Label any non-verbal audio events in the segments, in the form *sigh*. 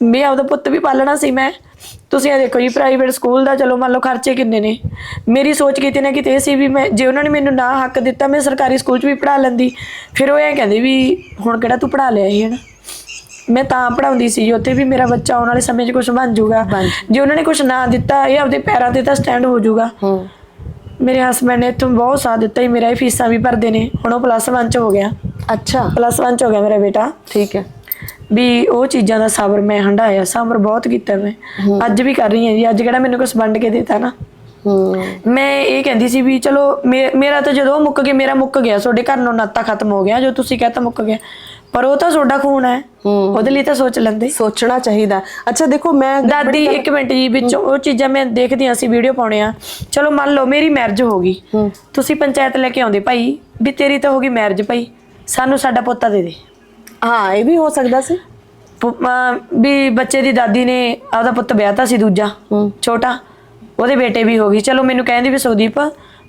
ਵੀ ਆਪਦਾ ਪੁੱਤ ਵੀ ਪਾਲਣਾ ਸੀ ਮੈਂ। ਤੁਸੀਂ ਇਹ ਦੇਖੋ ਜੀ ਪ੍ਰਾਈਵੇਟ ਸਕੂਲ ਦਾ ਚਲੋ ਮੰਨ ਲਓ ਖਰਚੇ ਕਿੰਨੇ ਨੇ। ਮੇਰੀ ਸੋਚ ਕਿਤੇ ਨਾ ਕਿਤੇ ਇਹ ਸੀ ਵੀ ਮੈਂ ਜੇ ਉਹਨਾਂ ਨੇ ਮੈਨੂੰ ਨਾ ਹੱਕ ਦਿੱਤਾ ਮੈਂ ਸਰਕਾਰੀ ਸਕੂਲ 'ਚ ਵੀ ਪੜ੍ਹਾ ਲੈਂਦੀ। ਫਿਰ ਉਹ ਇਹ ਕਹਿੰਦੇ ਵੀ ਹੁਣ ਕਿਹੜਾ ਤੂੰ ਪੜ੍ਹਾ ਲਿਆ ਇਹ ਹਨਾ ਮੈਂ ਤਾਂ ਪੜਾਉਂਦੀ ਸੀ ਉੱਥੇ ਵੀ ਮੇਰਾ ਬੱਚਾ ਆਉਣ ਵਾਲੇ ਸਮੇਂ 'ਚ ਕੁਝ ਬਣ ਜਾਊਗਾ। ਬਣ ਜੇ ਉਹਨਾਂ ਨੇ ਕੁਝ ਨਾ ਦਿੱਤਾ ਇਹ ਆਪਦੇ ਪੈਰਾਂ ਤੇ ਤਾਂ ਸਟੈਂਡ ਹੋ ਜਾਊਗਾ। ਹੂੰ। ਮੇਰੇ ਹਸਬੰਡ ਨੇ ਇੱਥੋਂ ਬਹੁਤ ਸਾਥ ਦਿੱਤਾ ਜੀ ਮੇਰਾ ਇਹ ਫੀਸਾਂ ਵੀ ਭਰਦੇ ਨੇ। ਹੁਣ ਉਹ ਪਲੱਸ 1 ਚ ਹੋ ਗਿਆ। ਅੱਛਾ। ਪਲੱਸ 1 ਚ ਹੋ ਗਿਆ ਮੇਰਾ ਬੇਟਾ। ਠੀਕ ਹੈ। ਵੀ ਉਹ ਚੀਜ਼ਾਂ ਦਾ ਸਬਰ ਮੈਂ ਹੰਡਾਇਆ ਸਬਰ ਬਹੁਤ ਕੀਤਾ ਮੈਂ। ਅੱਜ ਵੀ ਕਰ ਰਹੀ ਹਾਂ ਜੀ ਅੱਜ ਕਿਹੜਾ ਮੈਨੂੰ ਕੁਝ ਵੰਡ ਕੇ ਦਿੱਤਾ ਨਾ। ਮੈਂ ਇਹ ਕਹਿੰਦੀ ਸੀ ਵੀ ਚਲੋ ਮੇਰਾ ਤਾਂ ਜਦੋਂ ਮੁੱਕ ਗਿਆ ਮੇਰਾ ਮੁੱਕ ਗਿਆ ਤੁਹਾਡੇ ਘਰ ਨੂੰ ਨਾਤਾ ਖਤਮ ਹੋ ਗਿਆ ਜੋ ਤੁਸੀਂ ਕਹਤਾ ਮੁੱਕ ਗਿਆ। ਪਰ ਉਹ ਤਾਂ ਤੁਹਾਡਾ ਖੂਨ ਹੈ। ਉਹਦੇ ਲਈ ਤਾਂ ਸੋਚ ਲੈਂਦੇ। ਸੋਚਣਾ ਚਾਹੀਦਾ। ਅੱਛਾ ਦੇਖੋ ਮੈਂ ਦਾਦੀ ਇੱਕ ਮਿੰਟ ਜੀ ਵਿੱਚ ਉਹ ਚੀਜ਼ਾਂ ਮੈਂ ਦੇਖਦੀ ਹਾਂ ਅਸੀਂ ਵੀਡੀਓ ਪਾਉਣੇ ਆ ਚਲੋ ਮੰਨ ਲਓ ਮੇਰੀ ਮੈਰਿਜ ਹੋ ਗਈ। ਤੁਸੀਂ ਪੰਚਾਇਤ ਲੈ ਕੇ ਆਉਂਦੇ ਭਾਈ ਵੀ ਤੇਰੀ ਤਾਂ ਹੋ ਗਈ ਮੈਰਿਜ ਭਾਈ। ਸਾਨੂੰ ਸਾਡਾ ਪੋਤਾ ਦੇ ਦੇ। ਹਾਂ ਇਹ ਵੀ ਹੋ ਸਕਦਾ ਸੀ। ਪੁ- ਅਮ ਵੀ ਬੱਚੇ ਦੀ ਦਾਦੀ ਨੇ ਆਪਦਾ ਪੁੱਤ ਵਿਆਹਤਾ ਸੀ ਦੂਜਾ ਹੂੰ। ਛੋਟਾ। ਉਹਦੇ ਬੇਟੇ ਵੀ ਹੋ ਗਈ। ਚਲੋ ਮੈਨੂੰ ਕਹਿੰਦੀ ਵੀ ਸੁਖਦੀਪ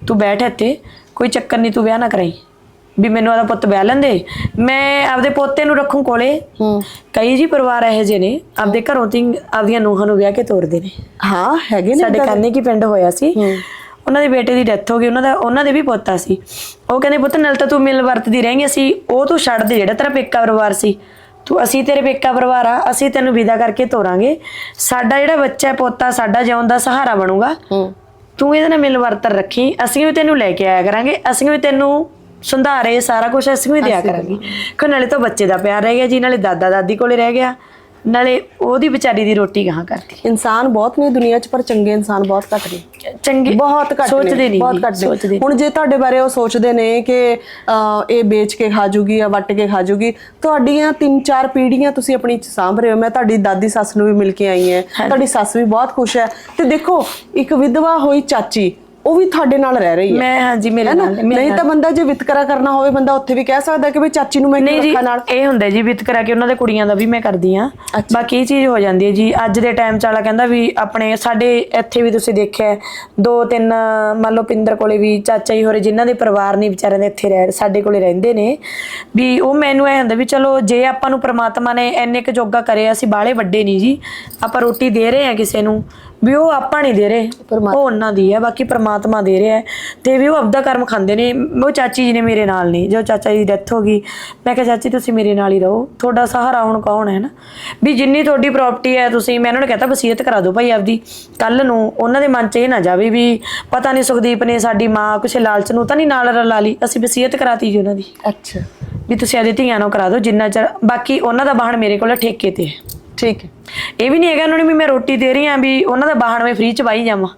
ਤੂੰ ਬੈਠ ਇੱਥੇ। ਕੋਈ ਚੱਕਰ ਨਹੀਂ ਤੂੰ ਵਿਆਹ ਨਾ ਕਰਾਈ। ਵੀ ਮੈਨੂੰ ਉਹਦਾ ਪੁੱਤ ਵਿਆਹ ਲੈਂਦੇ ਮੈਂ ਆਪਦੇ ਪੋਤੇ ਨੂੰ ਰੱਖੂੰ ਕੋਲੇ। ਹੂੰ। ਕਈ ਜੀ ਪਰਿਵਾਰ ਇਹੋ ਜਿਹੇ ਨੇ ਆਪਦੇ ਘਰੋਂ ਤੀ ਆਪਦੀਆਂ ਨੂੰਹਾਂ ਨੂੰ ਵਿਆਹ ਕੇ ਤੋਰਦੇ ਨੇ। ਹਾਂ ਹੈਗੇ ਨੇ ਸਾਡੇ ਏਦਾਂ ਦੇ? ਕਾਨੇ ਕੀ ਪਿੰਡ ਹੋਇਆ ਸੀ। ਹੂੰ। ਉਹਨਾਂ ਦੇ ਬੇਟੇ ਦੀ ਡੈਥ ਹੋ ਗਈ ਉਹਨਾਂ ਦਾ ਉਹਨਾਂ ਦੇ ਵੀ ਪੋਤਾ ਸੀ। ਉਹ ਕਹਿੰਦੇ ਪੁੱਤ ਨਾਲ ਤਾਂ ਤੂੰ ਮਿਲ ਵਰਤਦੀ ਰਹੇਂਗੀ ਅਸੀਂ ਉਹ ਤੂੰ ਛੱਡ ਦੇ ਜਿਹੜਾ ਤੇਰਾ ਪੇਕਾ ਪਰਿਵਾਰ ਸੀ। ਤੂੰ ਅਸੀਂ ਤੇਰੇ ਪੇਕਾ ਪਰਿਵਾਰ ਆ ਅਸੀਂ ਤੈਨੂੰ ਵਿਦਾ ਕਰਕੇ ਤੋਰਾਂਗੇ। ਸਾਡਾ ਜਿਹੜਾ ਬੱਚਾ ਪੋਤਾ ਸਾਡਾ ਜਿਉਣ ਦਾ ਸਹਾਰਾ ਬਣੂਗਾ। ਤੂੰ ਇਹਦੇ ਨਾਲ ਮਿਲ ਵਰਤਨ ਰੱਖੀ। ਅਸੀਂ ਵੀ ਤੈਨੂੰ ਲੈ ਕੇ ਆਇਆ ਕਰਾਂਗੇ। ਅਸੀਂ ਵੀ ਤੈਨੂੰ ਸੰਧਾਰੇ ਸਾਰਾ ਕੁਝ ਅਸੀਂ ਵੀ ਦਿਆ ਕਰਾਂਗੇ। ਕਿ ਨਾਲੇ ਤਾਂ ਬੱਚੇ ਦਾ ਪਿਆਰ ਰਹਿ ਗਿਆ ਜੀ ਨਾਲੇ ਦਾਦਾ ਦਾਦੀ ਕੋਲੇ ਰਹਿ ਗਿਆ। ਨਾਲੇ ਉਹਦੀ ਵਿਚਾਰੀ ਦੀ ਰੋਟੀ ਕਹਾਂ ਕਰਦੀ ਇਨਸਾਨ ਬਹੁਤ ਨੇ ਦੁਨੀਆ 'ਚ ਪਰ ਚੰਗੇ ਇਨਸਾਨ ਬਹੁਤ ਘੱਟ ਨੇ। ਚੰਗੀ ਬਹੁਤ ਘੱਟ ਸੋਚਦੇ ਨਹੀਂ ਬਹੁਤ ਘੱਟ ਸੋਚਦੇ ਨੇ ਹੁਣ ਜੇ ਤੁਹਾਡੇ ਬਾਰੇ ਉਹ ਸੋਚਦੇ ਨੇ ਕਿ ਇਹ ਵੇਚ ਕੇ ਖਾ ਜੂਗੀ ਜਾਂ ਵੱਟ ਕੇ ਖਾ ਜੂਗੀ ਤੁਹਾਡੀਆਂ ਤਿੰਨ ਚਾਰ ਪੀੜ੍ਹੀਆਂ ਤੁਸੀਂ ਆਪਣੀ 'ਚ ਸਾਂਭ ਰਹੇ ਹੋ। ਮੈਂ ਤੁਹਾਡੀ ਦਾਦੀ ਸੱਸ ਨੂੰ ਵੀ ਮਿਲ ਕੇ ਆਈ ਹਾਂ ਤੁਹਾਡੀ ਸੱਸ ਵੀ ਬਹੁਤ ਖੁਸ਼ ਹੈ। ਤੇ ਦੇਖੋ ਇੱਕ ਵਿਧਵਾ ਹੋਈ ਚਾਚੀ ਉਹ ਵੀ ਤੁਹਾਡੇ ਨਾਲ ਰਹਿ ਰਹੀ ਹੈ। ਮੈਂ ਹਾਂਜੀ ਮੇਰੇ ਹੈ ਨਾਲ ਨਹੀਂ। ਤਾਂ ਬੰਦਾ ਜੇ ਵਿਤਕਰਾ ਕਰਨਾ ਹੋਵੇ ਬੰਦਾ ਉੱਥੇ ਵੀ ਕਹਿ ਸਕਦਾ ਕਿ ਵੀ ਚਾਚੀ ਨੂੰ ਮੈਂ ਕਿਉਂ ਰੱਖਾਂ ਨਾਲ? ਇਹ ਹੁੰਦਾ ਜੀ ਵਿਤ ਕਰਾ ਕੇ ਉਹਨਾਂ ਦੇ ਕੁੜੀਆਂ ਦਾ ਵੀ ਮੈਂ ਕਰਦੀ ਆ। ਬਾਕੀ ਇਹ ਚੀਜ਼ ਹੋ ਜਾਂਦੀ ਹੈ ਜੀ ਅੱਜ ਦੇ ਟਾਈਮ ਚ ਵਾਲਾ ਕਹਿੰਦਾ ਵੀ ਆਪਣੇ ਸਾਡੇ ਇੱਥੇ ਵੀ ਤੁਸੀਂ ਦੇਖਿਆ ਹੈ, ਦੋ ਤਿੰਨ ਮੰਨ ਲਓ ਪਿੰਦਰ ਕੋਲੇ ਵੀ ਚਾਚਾ ਜੀ ਹੋਰੇ ਜਿਨ੍ਹਾਂ ਦੇ ਪਰਿਵਾਰ ਨਹੀਂ ਵਿਚਾਰਿਆਂ ਦੇ ਇੱਥੇ ਰਹਿ ਸਾਡੇ ਕੋਲੇ ਰਹਿੰਦੇ ਨੇ ਵੀ ਉਹ ਮੈਨੂੰ ਇਹ ਹੁੰਦਾ ਵੀ ਚਲੋ ਜੇ ਆਪਾਂ ਨੂੰ ਪ੍ਰਮਾਤਮਾ ਨੇ ਇੰਨੇ ਕੁ ਜੋਗਾ ਕਰਿਆ ਅਸੀਂ ਬਾਹਲੇ ਵੱਡੇ ਨਹੀਂ ਜੀ ਆਪਾਂ ਰੋਟੀ ਦੇ ਰਹੇ ਆ ਕਿਸੇ ਨੂੰ। ਵੀ ਉਹ ਆਪਾਂ ਨਹੀਂ ਦੇ ਰਹੇ। ਉਹ ਉਹਨਾਂ ਦੀ ਹੈ ਬਾਕੀ ਪ੍ਰਮਾਤਮਾ ਦੇ ਰਿਹਾ ਤੇ ਵੀ ਉਹ ਆਪਦਾ ਕਰਮ ਖਾਂਦੇ ਨੇ। ਉਹ ਚਾਚੀ ਜੀ ਨੇ ਮੇਰੇ ਨਾਲ ਨਹੀਂ। ਜੋ ਚਾਚਾ ਜੀ ਦੀ ਡੈਥ ਹੋ ਗਈ ਮੈਂ ਕਿਹਾ ਚਾਚੀ ਤੁਸੀਂ ਮੇਰੇ ਨਾਲ ਹੀ ਰਹੋ। ਤੁਹਾਡਾ ਸਹਾਰਾ ਹੁਣ ਕੌਣ ਹੈ ਨਾ? ਵੀ ਜਿੰਨੀ ਤੁਹਾਡੀ ਪ੍ਰਾਪਰਟੀ ਹੈ ਤੁਸੀਂ ਮੈਂ ਉਹਨਾਂ ਨੂੰ ਕਹਤਾ ਵਸੀਅਤ ਕਰਾ ਦਿਓ ਭਾਈ ਆਪਦੀ। ਕੱਲ ਨੂੰ ਉਹਨਾਂ ਦੇ ਮਨ 'ਚ ਇਹ ਨਾ ਜਾਵੇ ਵੀ ਪਤਾ ਨਹੀਂ ਸੁਖਦੀਪ ਨੇ ਸਾਡੀ ਮਾਂ ਕਿਸੇ ਲਾਲਚ ਨੂੰ ਤਾਂ ਨਹੀਂ ਨਾਲ ਰਲਾ ਲਈ। ਅਸੀਂ ਵਸੀਅਤ ਕਰਾਤੀ ਜੀ ਉਹਨਾਂ ਦੀ। ਅੱਛਾ। ਵੀ ਤੁਸੀਂ ਆਦੇ ਧੀਆਂ ਨੂੰ ਕਰਾ ਦਿਓ ਜਿੰਨਾ ਚਿਰ ਬਾਕੀ ਉਹਨਾਂ ਦਾ ਬਾਹਣ ਮੇਰੇ ਕੋਲ ਠੇਕੇ ਤੇ। ਹੈ ਠੀਕ ਹੈ। ਇਹ ਵੀ ਨਹੀਂ ਹੈਗਾ ਉਹਨਾਂ ਨੇ ਵੀ ਮੈਂ ਰੋਟੀ ਦੇ ਰਹੀ ਆਂ ਵੀ ਉਹਨਾਂ ਦਾ ਬਾਹਣ ਮੈਂ ਫ੍ਰੀ ਚ ਵਾਈ ਜਾਵਾਂ।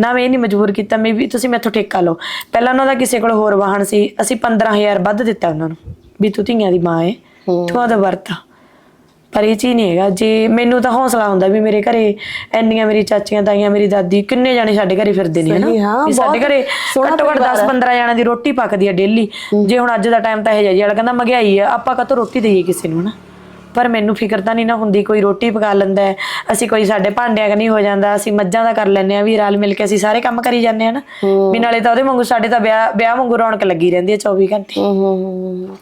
ਨਾ ਮੈਂ ਇਹ ਨਹੀਂ ਮਜਬੂਰ ਕੀਤਾ ਮੈਂ ਵੀ ਤੁਸੀਂ ਮੈਥੋਂ ਠੇਕਾ ਲਓ। ਪਹਿਲਾਂ ਉਹਨਾਂ ਦਾ ਕਿਸੇ ਕੋਲ ਹੋਰ ਵਾਹਣ ਸੀ ਅਸੀਂ 15000 ਵੱਧ ਦਿੱਤਾ ਉਹਨਾਂ ਨੂੰ ਵੀ ਤੂੰ ਧੀਆਂ ਦੀ ਮਾਂ ਏ ਤੂੰ ਆਦਾ ਵਰਤਾ। ਪਰ ਇਹ ਚੀਜ਼ ਨਹੀਂ ਹੈਗਾ ਜੇ ਮੈਨੂੰ ਤਾਂ ਹੌਸਲਾ ਹੁੰਦਾ ਵੀ ਮੇਰੇ ਘਰੇ ਇੰਨੀਆਂ ਮੇਰੀ ਚਾਚੀਆਂ ਤਾਈਆਂ ਮੇਰੀ ਦਾਦੀ ਕਿੰਨੇ ਜਾਣੇ ਸਾਡੇ ਘਰੇ ਫਿਰਦੇ ਨੇ ਹਨਾ? ਵੀ ਸਾਡੇ ਘਰੇ ਘੱਟੋ ਘੱਟ ਪਰਿਵਾਰ 10 15 ਜਣਾਂ ਦੀ ਰੋਟੀ ਪੱਕਦੀ ਆ ਡੇਲੀ ਜੇ ਹੁਣ ਅੱਜ ਦਾ ਟਾਈਮ ਤਾਂ ਇਹ ਜਿਹਾ ਜੀ ਵਾਲਾ ਕਹਿੰਦਾ ਮਹਿੰਗਾਈ ਆ ਆਪਾਂ ਕਾਹਤੋਂ ਰੋਟੀ ਦੇਈਏ ਕਿਸੇ ਨੂੰ ਹਨਾ? ਪਰ ਮੈਨੂੰ ਫਿਕਰ ਤਾਂ ਨਹੀਂ ਨਾ ਹੁੰਦੀ ਕੋਈ ਰੋਟੀ ਪਕਾ ਲੈਂਦਾ ਹੈ, ਅਸੀਂ ਕੋਈ ਸਾਡੇ ਭਾਂਡਿਆਂ ਨਹੀਂ ਹੋ ਜਾਂਦਾ ਅਸੀਂ ਮੱਝਾਂ ਦਾ ਕਰ ਲੈਂਦੇ ਆ ਵੀ ਰਲ ਮਿਲ ਕੇ ਅਸੀਂ ਸਾਰੇ ਕੰਮ ਕਰੀ ਜਾਂਦੇ ਆ ਨਾ। ਵੀ ਨਾਲੇ ਤਾਂ ਉਹਦੇ ਵਾਂਗੂ ਸਾਡੇ ਤਾਂ ਵਿਆਹ ਵਿਆਹ ਵਾਂਗੂ ਰੌਣਕ ਲੱਗੀ ਰਹਿੰਦੀ ਹੈ 24 ਘੰਟੇ। ਹੂੰ ਹੂੰ, ਹੂੰ।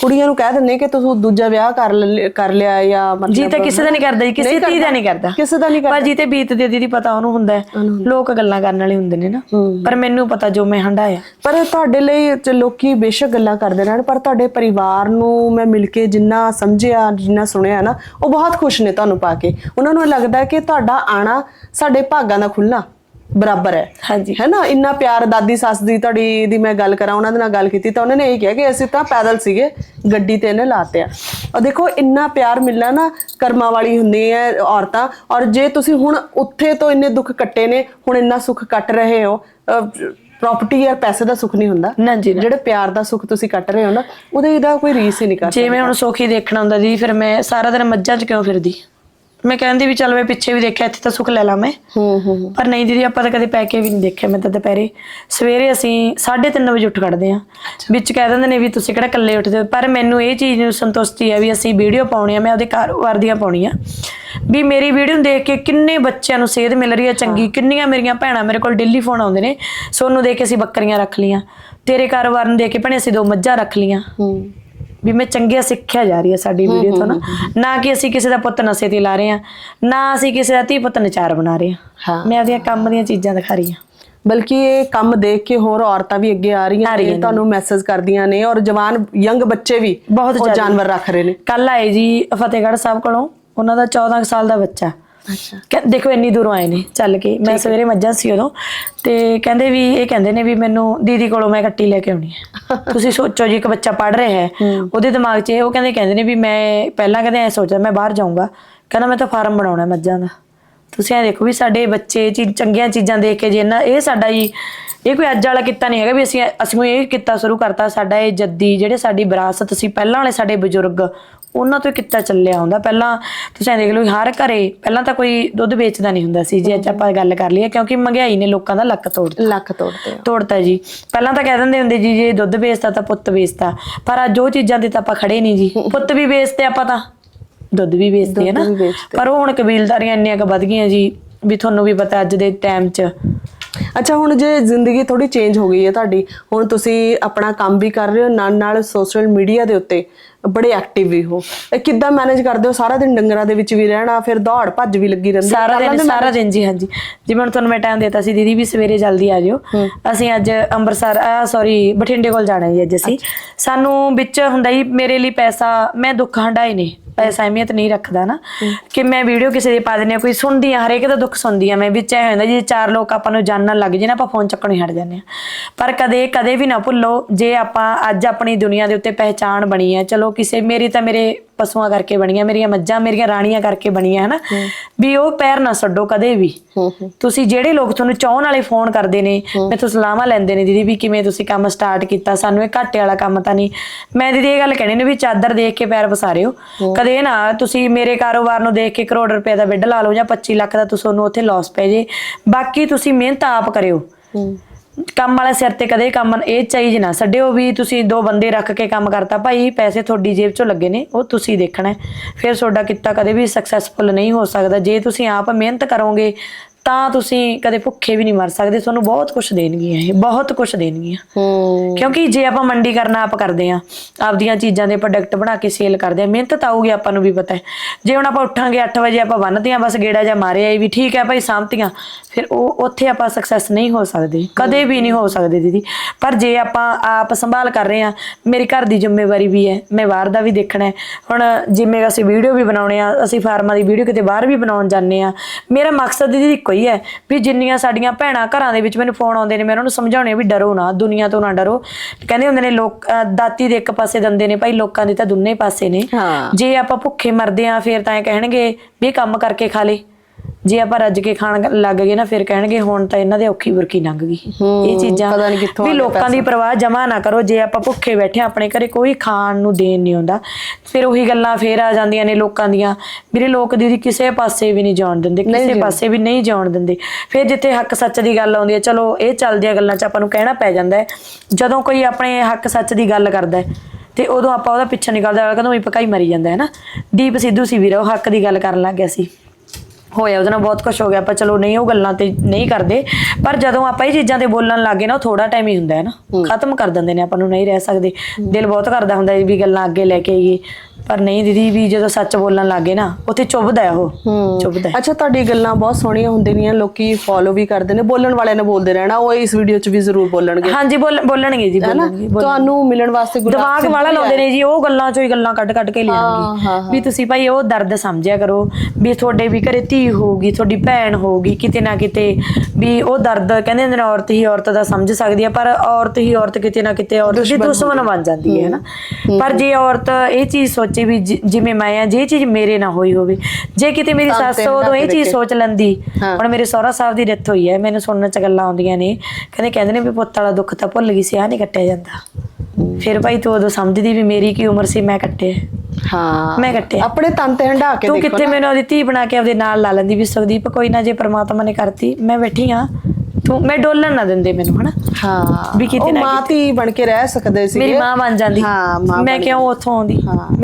ਕੁੜੀਆਂ ਨੂੰ ਕਹਿ ਦਿੰਦੇ ਕਿ ਤੁਸੀਂ ਦੂਜਾ ਵਿਆਹ ਕਰ ਲ- ਕਰ ਲਿਆ ਜਾਂ ਮਤਲਬ ਜੀ ਤਾਂ ਕਿਸੇ ਦਾ ਨਹੀਂ ਕਰਦਾ ਜੀ ਕਿਸੇ ਧੀ ਦਾ ਨਹੀਂ ਕਰਦਾ। ਕਿਸੇ ਦਾ ਨਹੀਂ ਪਰ ਕਰਦਾ। ਜੀ ਤੇ ਬੀਤਦੀ ਦੀਦੀ ਪਤਾ ਉਹਨੂੰ ਹੁੰਦਾ ਹੈ। ਲੋਕ ਗੱਲਾਂ ਕਰਨ ਵਾਲੇ ਹੁੰਦੇ ਨੇ ਨਾ। ਪਰ ਮੈਨੂੰ ਪਤਾ ਜੋ ਮੈਂ ਹੰਡਾਇਆ ਪਰ ਤੁਹਾਡੇ ਲਈ ਚ ਲੋਕੀ ਬੇਸ਼ੱਕ ਗੱਲਾਂ ਕਰਦੇ ਰਹਿਣ ਪਰ ਤੁਹਾਡੇ ਪਰਿਵਾਰ ਨੂੰ ਮੈਂ ਮਿਲ ਕੇ ਜਿੰਨਾ ਸਮਝਿਆ ਜਿੰਨਾ ਸੁਣਿਆ ਨਾ ਉਹ ਬਹੁਤ ਖੁਸ਼ ਨੇ ਤੁਹਾਨੂੰ ਪਾ ਕੇ। ਉਹਨਾਂ ਨੂੰ ਲੱਗਦਾ ਹੈ ਕਿ ਤੁਹਾਡਾ ਆਣਾ ਸਾਡੇ ਭਾਗਾਂ ਦਾ ਖੁੱਲਣਾ ਬਰਾਬਰ ਹੈ। ਹਾਂਜੀ। ਹੈ ਨਾ ਇੰਨਾ ਪਿਆਰ ਦਾਦੀ ਸੱਸ ਦੀ ਤੁਹਾਡੀ ਦੀ ਮੈਂ ਗੱਲ ਕਰਾਂ ਉਹਨਾਂ ਦੇ ਨਾਲ ਗੱਲ ਕੀਤੀ ਤਾਂ ਉਹਨਾਂ ਨੇ ਇਹ ਕਿਹਾ ਕਿ ਅਸੀਂ ਤਾਂ ਪੈਦਲ ਸੀਗੇ ਗੱਡੀ ਤੇ ਇਹਨੇ ਲਾਤੇ ਆ। ਔਰ ਦੇਖੋ ਇੰਨਾ ਪਿਆਰ ਮਿਲਣਾ ਨਾ ਕਰਮਾਂ ਵਾਲੀ ਹੁੰਦੀ ਹੈ ਔਰਤਾਂ ਔਰ ਜੇ ਤੁਸੀਂ ਹੁਣ ਉੱਥੇ ਤੋਂ ਇੰਨੇ ਦੁੱਖ ਕੱਟੇ ਨੇ ਹੁਣ ਇੰਨਾ ਸੁੱਖ ਕੱਟ ਰਹੇ ਹੋ ਪ੍ਰਾਪਰਟੀ ਜਾਂ ਪੈਸੇ ਦਾ ਸੁੱਖ ਨਹੀਂ ਹੁੰਦਾ। ਜਿਹੜੇ ਪਿਆਰ ਦਾ ਸੁੱਖ ਤੁਸੀਂ ਕੱਟ ਰਹੇ ਹੋ ਨਾ ਉਹਦੇ ਇਹਦਾ ਕੋਈ ਰੀਸ ਹੀ ਨਹੀਂ ਕਰ ਜੇ ਮੈਂ ਹੁਣ ਸੋਖੀ ਦੇਖਣਾ ਹੁੰਦਾ ਜੀ ਫਿਰ ਮੈਂ ਸਾਰਾ ਦਿਨ ਮੱਝਾਂ 'ਚ ਕਿਉਂ ਫਿਰਦੀ? ਮੈਂ ਕਹਿੰਦੀ ਵੀ ਚੱਲ ਮੈਂ ਪਿੱਛੇ ਵੀ ਦੇਖਿਆ ਇੱਥੇ ਤਾਂ ਸੁੱਖ ਲੈ ਲਾਂ ਮੈਂ। ਹੂੰ ਹੂੰ ਪਰ ਨਹੀਂ ਦੀਦੀ ਆਪਾਂ ਤਾਂ ਕਦੇ ਪੈ ਕੇ ਵੀ ਨਹੀਂ ਦੇਖਿਆ ਮੈਂ ਤਾਂ ਦੁਪਹਿਰੇ। ਸਵੇਰੇ ਅਸੀਂ 3:30 ਵਜੇ ਉੱਠ ਖੜਦੇ ਆ ਵਿੱਚ ਕਹਿ ਦਿੰਦੇ ਨੇ ਵੀ ਤੁਸੀਂ ਕਿਹੜਾ ਇਕੱਲੇ ਉੱਠਦੇ ਹੋ? ਪਰ ਮੈਨੂੰ ਇਹ ਚੀਜ਼ ਨੂੰ ਸੰਤੁਸ਼ਟੀ ਹੈ ਵੀ ਅਸੀਂ ਵੀਡੀਓ ਪਾਉਣੀ ਆ ਮੈਂ ਉਹਦੇ ਕਾਰੋਬਾਰ ਦੀਆਂ ਪਾਉਣੀ ਆ ਵੀ ਮੇਰੀ ਵੀਡੀਓ ਨੂੰ ਦੇਖ ਕੇ ਕਿੰਨੇ ਬੱਚਿਆਂ ਨੂੰ ਸੇਧ ਮਿਲ ਰਹੀ ਹੈ ਚੰਗੀ ਕਿੰਨੀਆਂ ਮੇਰੀਆਂ ਭੈਣਾਂ ਮੇਰੇ ਕੋਲ ਡੇਲੀ ਫੋਨ ਆਉਂਦੇ ਨੇ। ਸੋਨੂੰ ਦੇਖ ਕੇ ਅਸੀਂ ਬੱਕਰੀਆਂ ਰੱਖ ਲੀਆਂ। ਤੇਰੇ ਕਾਰੋਬਾਰ ਨੂੰ ਦੇਖ ਕੇ ਭਣੇ ਅਸੀਂ ਦੋ ਮੱਝਾਂ ਰੱਖ ਲੀਆਂ। ਹੂੰ। ਵੀ ਮੈਂ ਚੰਗੀਆਂ ਸਿੱਖਿਆ ਜਾ ਰਹੀ ਹੈ ਸਾਡੀ ਵੀਡੀਓ ਤੋਂ ਨਾ। ਨਾ ਕਿ ਅਸੀਂ ਕਿਸੇ ਦਾ ਪੁੱਤ ਨਸ਼ੇ ਤੇ ਲਾ ਰਹੇ ਹਾਂ ਨਾ ਅਸੀਂ ਕਿਸੇ ਦਾ ਧੀ ਪੁੱਤ ਨਚਾਰ ਬਣਾ ਰਹੇ ਹਾਂ। ਮੈਂ ਆਪਣੀਆਂ ਕੰਮ ਦੀਆਂ ਚੀਜ਼ਾਂ ਦਿਖਾ ਰਹੀ ਹਾਂ। ਬਲਕਿ ਇਹ ਕੰਮ ਦੇਖ ਕੇ ਹੋਰ ਔਰਤਾਂ ਵੀ ਅੱਗੇ ਆ ਰਹੀਆਂ ਆ ਨੇ ਤੁਹਾਨੂੰ ਮੈਸੇਜ ਕਰਦੀਆਂ ਨੇ ਔਰ ਜਵਾਨ ਯੰਗ ਬੱਚੇ ਵੀ ਬਹੁਤ। ਜਾਨਵਰ ਰੱਖ ਰਹੇ ਨੇ। ਕੱਲ ਆਏ ਜੀ ਫਤਿਹਗੜ੍ਹ ਸਾਹਿਬ ਕੋਲੋਂ ਉਹਨਾਂ ਦਾ 14 ਕੁ ਸਾਲ ਦਾ ਬੱਚਾ। ਅੱਛਾ। ਕਹਿ- ਦੇਖੋ ਇੰਨੀ ਦੂਰੋਂ ਆਏ ਨੇ ਚੱਲ ਕੇ। ਮੈਂ ਸਵੇਰੇ ਮੱਝਾਂ ਸੀ ਉਦੋਂ ਤੇ ਕਹਿੰਦੇ ਵੀ ਇਹ ਕਹਿੰਦੇ ਨੇ ਵੀ ਮੈਨੂੰ ਦੀਦੀ ਕੋਲੋਂ ਮੈਂ ਕੱਟੀ ਲੈ ਕੇ ਆਉਣੀ ਹੈ। *laughs* ਤੁਸੀਂ ਸੋਚੋ ਜੀ ਇੱਕ ਬੱਚਾ ਪੜ ਰਿਹਾ ਹੈ ਉਹਦੇ ਦਿਮਾਗ 'ਚ ਇਹ ਉਹ ਕਹਿੰਦੇ ਕਹਿੰਦੇ ਨੇ ਵੀ ਮੈਂ ਪਹਿਲਾਂ ਕਹਿੰਦੇ ਐ ਸੋਚਦਾ ਮੈਂ ਬਾਹਰ ਜਾਊਂਗਾ। ਕਹਿੰਦਾ ਮੈਂ ਤਾਂ ਫਾਰਮ ਬਣਾਉਣਾ ਮੱਝਾਂ ਦਾ। ਤੁਸੀਂ ਇਹ ਦੇਖੋ ਵੀ ਸਾਡੇ ਬੱਚੇ ਚੀ ਚੰਗੀਆਂ ਚੀਜ਼ਾਂ ਦੇਖ ਕੇ ਜੇ ਨਾ ਇਹ ਸਾਡਾ ਜੀ ਇਹ ਕੋਈ ਅੱਜ ਵਾਲਾ ਕਿੱਤਾ ਨਹੀਂ ਹੈਗਾ ਵੀ ਅਸੀਂ ਅਸੀਂ ਇਹ ਕਿੱਤਾ ਸ਼ੁਰੂ ਕਰਤਾ। ਸਾਡਾ ਇਹ ਜੱਦੀ ਜਿਹੜੇ ਸਾਡੀ ਵਿਰਾਸਤ ਸੀ ਪਹਿਲਾਂ ਵਾਲੇ ਸਾਡੇ ਬਜ਼ੁਰਗ ਉਹਨਾਂ ਤੋਂ ਕਿੱਤਾ ਚੱਲਿਆ ਹੁੰਦਾ। ਪਹਿਲਾਂ ਤੁਸੀਂ ਦੇਖ ਲਓ ਹਰ ਘਰੇ ਪਹਿਲਾਂ ਤਾਂ ਕੋਈ ਦੁੱਧ ਵੇਚਦਾ ਨਹੀਂ ਹੁੰਦਾ ਸੀ। ਜੇ ਅੱਜ ਆਪਾਂ ਗੱਲ ਕਰ ਲਈਏ ਕਿਉਂਕਿ ਮਹਿੰਗਾਈ ਨੇ ਲੋਕਾਂ ਦਾ ਲੱਕ ਤੋੜ ਲੱਖ ਤੋੜਦੇ ਆ ਤੋੜਤਾ ਜੀ। ਪਹਿਲਾਂ ਤਾਂ ਕਹਿ ਦਿੰਦੇ ਹੁੰਦੇ ਜੀ ਜੇ ਦੁੱਧ ਵੇਚਤਾ ਤਾਂ ਪੁੱਤ ਵੇਚਤਾ ਪਰ ਅੱਜ ਉਹ ਚੀਜ਼ਾਂ ਤੇ ਤਾਂ ਆਪਾਂ ਖੜੇ ਨਹੀਂ ਜੀ। *laughs* ਪੁੱਤ ਵੀ ਵੇਚਦੇ ਆਪਾਂ ਤਾਂ। ਦੁੱਧ ਵੀ ਵੇਚਦੇ ਆ ਨਾ। ਵੇਚਦੇ। ਪਰ ਉਹ ਹੁਣ ਕਬੀਲਦਾਰੀਆਂ ਇੰਨੀਆਂ ਕੁ ਵੱਧ ਗਈਆਂ ਜੀ ਵੀ ਤੁਹਾਨੂੰ ਵੀ ਪਤਾ ਅੱਜ ਦੇ ਟਾਈਮ 'ਚ ਅੱਛਾ ਹੁਣ ਜੇ ਜ਼ਿੰਦਗੀ ਥੋੜੀ ਚੇਂਜ ਹੋ ਗਈ ਹੈ ਤੁਹਾਡੀ ਹੁਣ ਤੁਸੀਂ ਆਪਣਾ ਕੰਮ ਵੀ ਕਰ ਰਹੇ ਹੋ ਨਾਲ ਨਾਲ ਸੋਸ਼ਲ ਮੀਡੀਆ ਦੇ ਉੱਤੇ ਬੜੇ ਐਕਟਿਵ ਵੀ ਹੋ। ਇਹ ਕਿੱਦਾਂ ਮੈਨੇਜ ਕਰਦੇ ਹੋ? ਸਾਰਾ ਦਿਨ ਡੰਗਰਾਂ ਦੇ ਵਿੱਚ ਵੀ ਰਹਿਣਾ ਫਿਰ ਦੌੜ ਭੱਜ ਵੀ ਲੱਗੀ ਰਹਿੰਦੀ ਸਾਰਾ ਦਿਨ ਸਾਰਾ ਦਿਨ ਜੀ ਹਾਂਜੀ। ਜਿਵੇਂ ਹੁਣ ਤੁਹਾਨੂੰ ਮੈਂ ਟਾਈਮ ਦਿੱਤਾ ਸੀ ਦੀਦੀ ਵੀ ਸਵੇਰੇ ਜਲਦੀ ਆ ਜਿਓ। ਅਸੀਂ ਅੱਜ ਅੰਮ੍ਰਿਤਸਰ ਆ ਸੌਰੀ ਬਠਿੰਡੇ ਕੋਲ ਜਾਣਾ ਜੀ ਅੱਜ ਅਸੀਂ। ਸਾਨੂੰ ਵਿੱਚ ਹੁੰਦਾ ਹੀ ਮੇਰੇ ਲਈ ਪੈਸਾ ਮੈਂ ਦੁੱਖ ਹੰਡਾਏ ਨੇ। ਪੈਸਾ ਅਹਿਮੀਅਤ ਨਹੀਂ ਰੱਖਦਾ ਨਾ। ਕਿ ਮੈਂ ਵੀਡੀਓ ਕਿਸੇ ਦੇ ਪਾ ਦਿੰਦੀ ਹਾਂ ਕੋਈ ਸੁਣਦੀ ਆ ਹਰੇਕ ਦਾ ਦੁੱਖ ਸੁਣਦੀ ਆ ਮੈਂ ਵਿੱਚ ਇਹ ਹੁੰਦਾ ਜੀ ਚਾਰ ਲੋਕ ਆਪਾਂ ਨੂੰ ਜਾਣਨ ਲੱਗ ਜੇ ਨਾ ਆਪਾਂ ਫੋਨ ਚੱਕਣੋਂ ਹੀ ਹਟ ਜਾਂਦੇ ਆ ਪਰ ਕਦੇ ਕਦੇ ਵੀ ਨਾ ਭੁੱਲੋ ਜੇ ਆਪਾਂ ਅੱਜ ਆਪਣੀ ਦੁਨੀਆ ਦੇ ਉੱਤੇ ਪਹਿਚਾਣ ਬਣੀ ਹੈ ਚਲੋ ਕਿਸੇ ਮੇਰੀ ਤਾਂ ਮੇਰੇ ਪਸ਼ੂਆਂ ਕਰਕੇ ਬਣੀਆਂ ਮੇਰੀਆਂ ਮੱਝਾਂ ਮੇਰੀਆਂ ਰਾਣੀਆਂ ਕਰਕੇ ਬਣੀਆਂ ਹਨਾ? ਵੀ ਉਹ ਪੈਰ ਨਾ ਛੱਡੋ ਕਦੇ ਵੀ। ਤੁਸੀਂ ਜਿਹੜੇ ਲੋਕ ਤੁਹਾਨੂੰ ਚਾਹਣ ਵਾਲੇ ਫੋਨ ਕਰਦੇ ਨੇ ਮੈਥੋਂ ਸਲਾਹਾਂ ਲੈਂਦੇ ਨੇ ਦੀਦੀ ਵੀ ਕਿਵੇਂ ਤੁਸੀਂ ਕੰਮ ਸਟਾਰਟ ਕੀਤਾ ਸਾਨੂੰ ਇਹ ਘਾਟੇ ਵਾਲਾ ਕੰਮ ਤਾਂ ਨਹੀਂ। ਮੈਂ ਦੀਦੀ ਇਹ ਗੱਲ ਕਹਿਣੀ ਨੇ ਵੀ ਚਾਦਰ ਦੇਖ ਕੇ ਪੈਰ ਪਸਾਰਿਓ ਕਦੇ ਨਾ ਤੁਸੀਂ ਮੇਰੇ ਕਾਰੋਬਾਰ ਨੂੰ ਦੇਖ ਕੇ ਕਰੋੜ ਰੁਪਏ ਦਾ ਬਿੱਡ ਲਾ ਲਓ ਜਾਂ 25 ਲੱਖ ਦਾ ਤੁਸੀਂ ਉਹਨੂੰ ਉੱਥੇ ਲਾਸ ਪੈ ਜੇ। ਬਾਕੀ ਤੁਸੀਂ ਮਿਹਨਤ ਆਪ ਕਰਿਓ। ਕੰਮ ਵਾਲੇ ਸਿਰ ਤੇ ਕਦੇ ਕੰਮ ਇਹ ਚਾਹੀਜ ਨਾ ਛੱਡਿਓ ਵੀ ਤੁਸੀਂ ਦੋ ਬੰਦੇ ਰੱਖ ਕੇ ਕੰਮ ਕਰਤਾ ਭਾਈ, ਪੈਸੇ ਤੁਹਾਡੀ ਜੇਬ ਚੋਂ ਲੱਗੇ ਨੇ, ਉਹ ਤੁਸੀਂ ਦੇਖਣਾ ਫਿਰ ਤੁਹਾਡਾ ਕਿੱਤਾ ਕਦੇ ਵੀ ਸਕਸੈਸਫੁਲ ਨਹੀਂ ਹੋ ਸਕਦਾ। ਜੇ ਤੁਸੀਂ ਆਪ ਮਿਹਨਤ ਕਰੋਗੇ ਤਾਂ ਤੁਸੀਂ ਕਦੇ ਭੁੱਖੇ ਵੀ ਨਹੀਂ ਮਰ ਸਕਦੇ ਤੁਹਾਨੂੰ ਬਹੁਤ ਕੁਝ ਦੇਣਗੀਆਂ ਇਹ ਬਹੁਤ ਕੁਝ ਦੇਣਗੀਆਂ। ਹੂੰ। ਕਿਉਂਕਿ ਜੇ ਆਪਾਂ ਮੰਡੀ ਕਰਨਾ ਆਪ ਕਰਦੇ ਆ ਆਪਦੀਆਂ ਚੀਜ਼ਾਂ ਦੇ ਪ੍ਰੋਡਕਟ ਬਣਾ ਕੇ ਸੇਲ ਕਰਦੇ ਆ ਮਿਹਨਤ ਤਾਂ ਆਊਗੀ ਆਪਾਂ ਨੂੰ ਵੀ ਪਤਾ ਹੈ। ਜੇ ਹੁਣ ਆਪਾਂ ਉੱਠਾਂਗੇ 8 ਵਜੇ ਆਪਾਂ ਬੰਨਦੇ ਆ ਬਸ ਗੇੜਾ ਜਾਂ ਮਾਰੇ ਆਈ ਵੀ ਠੀਕ ਹੈ ਭਾਈ ਸਾਂਭਤੀਆਂ ਫਿਰ ਉਹ ਉੱਥੇ ਆਪਾਂ ਸਕਸੈਸ ਨਹੀਂ ਹੋ ਸਕਦੇ ਕਦੇ ਵੀ ਨਹੀਂ ਹੋ ਸਕਦੇ ਦੀਦੀ। ਪਰ ਜੇ ਆਪਾਂ ਆਪ ਸੰਭਾਲ ਕਰ ਰਹੇ ਆ ਮੇਰੀ ਘਰ ਦੀ ਜ਼ਿੰਮੇਵਾਰੀ ਵੀ ਹੈ ਮੈਂ ਬਾਹਰ ਦਾ ਵੀ ਦੇਖਣਾ ਹੈ। ਹੁਣ ਜਿਵੇਂ ਅਸੀਂ ਵੀਡੀਓ ਵੀ ਬਣਾਉਣੇ ਆ ਅਸੀਂ ਫਾਰਮਾਂ ਦੀ ਵੀਡੀਓ ਕਿਤੇ ਬਾਹਰ ਵੀ ਬਣਾਉਣ ਜਾਂਦੇ ਆ ਮੇਰਾ ਮਕਸਦ ਦੀਦੀ ਇੱਕੋ ਹੀ ਹੈ ਵੀ ਜਿੰਨੀਆਂ ਸਾਡੀਆਂ ਭੈਣਾਂ ਘਰਾਂ ਦੇ ਵਿੱਚ ਮੈਨੂੰ ਫੋਨ ਆਉਂਦੇ ਨੇ ਮੈਂ ਉਹਨਾਂ ਨੂੰ ਸਮਝਾਉਣੇ ਆ ਵੀ ਡਰੋ ਨਾ ਦੁਨੀਆ ਤੋਂ ਨਾ ਡਰੋ। ਕਹਿੰਦੇ ਹੁੰਦੇ ਨੇ ਲੋਕ ਅਹ ਦਾਤੀ ਦੇ ਇੱਕ ਪਾਸੇ ਦੰਦੇ ਨੇ ਭਾਈ ਲੋਕਾਂ ਦੇ ਤਾਂ ਦੋਨੇ ਪਾਸੇ ਨੇ। ਹਾਂ। ਜੇ ਆਪਾਂ ਭੁੱਖੇ ਮਰਦੇ ਆ ਫਿਰ ਤਾਂ ਇਹ ਕਹਿਣਗੇ ਵੀ ਇਹ ਕੰਮ ਕਰਕੇ ਖਾ ਲੇ। ਜੇ ਆਪਾਂ ਰੱਜ ਕੇ ਖਾਣ ਲੱਗ ਗਏ ਨਾ ਫਿਰ ਕਹਿਣਗੇ ਹੁਣ ਤਾਂ ਇਹਨਾਂ ਦੇ ਔਖੀ ਬੁਰਕੀ ਲੰਘ ਗਈ। ਇਹ ਚੀਜ਼ਾਂ ਪਤਾ ਨੀ ਕਿੱਥੋਂ ਵੀ ਲੋਕਾਂ ਦੀ ਪਰਵਾਹ ਜਮਾ ਨਾ ਕਰੋ ਜੇ ਆਪਾਂ ਭੁੱਖੇ ਬੈਠੇ ਆਪਣੇ ਘਰੇ ਕੋਈ ਖਾਣ ਨੂੰ ਦੇਣ ਨਹੀਂ ਹੁੰਦਾ ਫਿਰ ਉਹੀ ਗੱਲਾਂ ਫੇਰ ਆ ਜਾਂਦੀਆਂ ਨੇ ਲੋਕਾਂ ਦੀਆਂ। ਵੀਰੇ ਲੋਕ ਦੀਦੀ ਕਿਸੇ ਪਾਸੇ ਵੀ ਨਹੀਂ ਜਾਣ ਦਿੰਦੇ ਕਿਸੇ ਪਾਸੇ ਵੀ ਨਹੀਂ ਜਾਣ ਦਿੰਦੇ। ਫਿਰ ਜਿੱਥੇ ਹੱਕ ਸੱਚ ਦੀ ਗੱਲ ਆਉਂਦੀ ਹੈ ਚਲੋ ਇਹ ਚੱਲਦੀਆਂ ਗੱਲਾਂ 'ਚ ਆਪਾਂ ਨੂੰ ਕਹਿਣਾ ਪੈ ਜਾਂਦਾ ਹੈ। ਜਦੋਂ ਕੋਈ ਆਪਣੇ ਹੱਕ ਸੱਚ ਦੀ ਗੱਲ ਕਰਦਾ ਹੈ ਤੇ ਉਦੋਂ ਆਪਾਂ ਉਹਦਾ ਪਿੱਛੇ ਨਿਕਲਦਾ ਕਹਿੰਦਾ ਉਹ ਪਕਾਈ ਮਰੀ ਜਾਂਦਾ ਹੈ ਨਾ। ਦੀਪ ਸਿੱਧੂ ਸੀ ਵੀਰੇ ਉਹ ਹੱਕ ਦੀ ਗੱਲ ਕਰਨ ਲੱਗ ਗਿਆ ਸੀ। ਹੋਇਆ ਉਹਦੇ ਨਾਲ ਬਹੁਤ ਕੁਝ ਹੋ ਗਿਆ ਆਪਾਂ ਚਲੋ ਨਹੀਂ ਉਹ ਗੱਲਾਂ ਤੇ ਨਹੀਂ ਕਰਦੇ ਪਰ ਜਦੋਂ ਆਪਾਂ ਇਹ ਚੀਜ਼ਾਂ ਤੇ ਬੋਲਣ ਲੱਗੇ ਨਾ ਉਹ ਥੋੜਾ ਟਾਈਮ ਹੀ ਹੁੰਦਾ ਹੈ ਨਾ ਖਤਮ ਕਰ ਦਿੰਦੇ ਨੇ ਆਪਾਂ ਨੂੰ ਨਹੀਂ ਰਹਿ ਸਕਦੇ। ਦਿਲ ਬਹੁਤ ਕਰਦਾ ਹੁੰਦਾ ਵੀ ਗੱਲਾਂ ਅੱਗੇ ਲੈ ਕੇ ਆਈਏ। ਪਰ ਨਹੀਂ ਦੀਦੀ ਵੀ ਜਦੋਂ ਸੱਚ ਬੋਲਣ ਲੱਗੇ ਨਾ ਉੱਥੇ ਚੁੱਭਦਾ ਹੈ ਉਹ। ਚੁੱਭਦਾ ਹੈ। ਅੱਛਾ ਤੁਹਾਡੀ ਗੱਲਾਂ ਬਹੁਤ ਸੋਹਣੀਆਂ ਹੁੰਦੀਆਂ ਨੇ ਲੋਕੀ ਫੋਲੋ ਵੀ ਕਰਦੇ ਨੇ ਬੋਲਣ ਵਾਲਿਆਂ ਨੇ ਬੋਲਦੇ ਰਹਿਣਾ ਉਹ ਇਸ ਵੀਡੀਓ 'ਚ ਵੀ ਜ਼ਰੂਰ ਬੋਲਣਗੇ। ਹਾਂਜੀ ਬੋਲ ਬੋਲਣਗੇ ਜੀ ਬੋਲਣਗੇ ਤੁਹਾਨੂੰ ਮਿਲਣ ਵਾਸਤੇ ਦਿਮਾਗ ਵਾਲਾ ਲਾਉਂਦੇ ਨੇ ਜੀ ਉਹ ਗੱਲਾਂ ਚੋਂ ਹੀ ਗੱਲਾਂ ਕੱਢ ਕੱਢ ਕੇ ਲਿਆਉਣਗੇ। ਵੀ ਤੁਸੀਂ ਭਾਈ ਉਹ ਦਰਦ ਸਮਝਿਆ ਕਰੋ ਵੀ ਤੁਹਾਡੇ ਵੀ ਘਰੇ ਧੀ ਹੋਊਗੀ ਤੁਹਾਡੀ ਭੈਣ ਹੋਊਗੀ ਕਿਤੇ ਨਾ ਕਿਤੇ ਵੀ ਉਹ ਦਰਦ ਕਹਿੰਦੇ ਹੁੰਦੇ ਨੇ ਔਰਤ ਹੀ ਔਰਤ ਦਾ ਸਮਝ ਸਕਦੀ ਹੈ ਪਰ ਔਰਤ ਹੀ ਔਰਤ ਕਿਤੇ ਨਾ ਕਿਤੇ ਔਰਤ ਦੀ ਦੁਸ਼ਮਣ ਬਣ ਜਾਂਦੀ ਹੈ ਨਾ ਪਰ ਜੇ ਔਰਤ ਇਹ ਚੀਜ਼ ਸੋਚੇ ਵੀ ਜਿ- ਜਿਵੇਂ ਮੈਂ ਆ ਜੇ ਚੀਜ਼ ਮੇਰੇ ਨਾਲ ਹੋਈ ਹੋਵੇ। ਜੇ ਕਿਤੇ ਮੇਰੀ ਸੱਸ ਉਦੋਂ ਇਹ ਚੀਜ਼ ਸੋਚ ਲੈਂਦੀ ਹੁਣ ਮੇਰੇ ਸਹੁਰਾ ਸਾਹਿਬ ਦੀ ਡੈਥ ਹੋਈ ਹੈ ਮੈਨੂੰ ਸੁਣਨ ਚ ਗੱਲਾਂ ਆਉਂਦੀਆਂ ਨੇ। ਕਹਿੰਦੇ ਕਹਿੰਦੇ ਨੇ ਵੀ ਪੁੱਤ ਵਾਲਾ ਦੁੱਖ ਤਾਂ ਭੁੱਲ ਗਈ ਸੀ ਆ ਨਹੀਂ ਕੱਟਿਆ ਜਾਂਦਾ। ਫਿਰ ਭਾਈ ਤੂੰ ਉਦੋਂ ਸਮਝਦੀ ਵੀ ਮੇਰੀ ਕੀ ਉਮਰ ਸੀ ਮੈਂ ਕੱਟਿਆ। ਹਾਂ। ਮੈਂ ਕੱਟਿਆ। ਆਪਣੇ ਤਨ ਤੇ ਹੰਡਾ ਕੇ ਤੂੰ ਦੇਖੋ ਕਿੱਥੇ ਮੈਨੂੰ ਉਹਦੀ ਧੀ ਬਣਾ ਕੇ ਆਪਦੇ ਨਾਲ ਲਾ ਲੈਂਦੀ ਵੀ ਸੁਖਦੀਪ ਕੋਈ ਨਾ ਜੇ ਪ੍ਰਮਾਤਮਾ ਨੇ ਕਰਤੀ ਮੈਂ ਬੈਠੀ ਆ ਤੂੰ ਮੈਂ ਡੋਲਣ ਨਾ ਦਿੰਦੇ ਮੈਨੂੰ ਹਨਾ? ਹਾਂ। ਵੀ ਕਿਤੇ ਨਾ ਮਾਂ ਧੀ ਬਣ ਕੇ ਰਹਿ ਸਕਦੇ ਸੀ ਮੇਰੀ ਮਾਂ ਬਣ ਜਾਂਦੀ। ਹਾਂ ਮਾਂ ਮੈਂ ਕਿਉਂ ਉੱਥੋਂ ਆਉਂਦੀ। ਹਾਂ।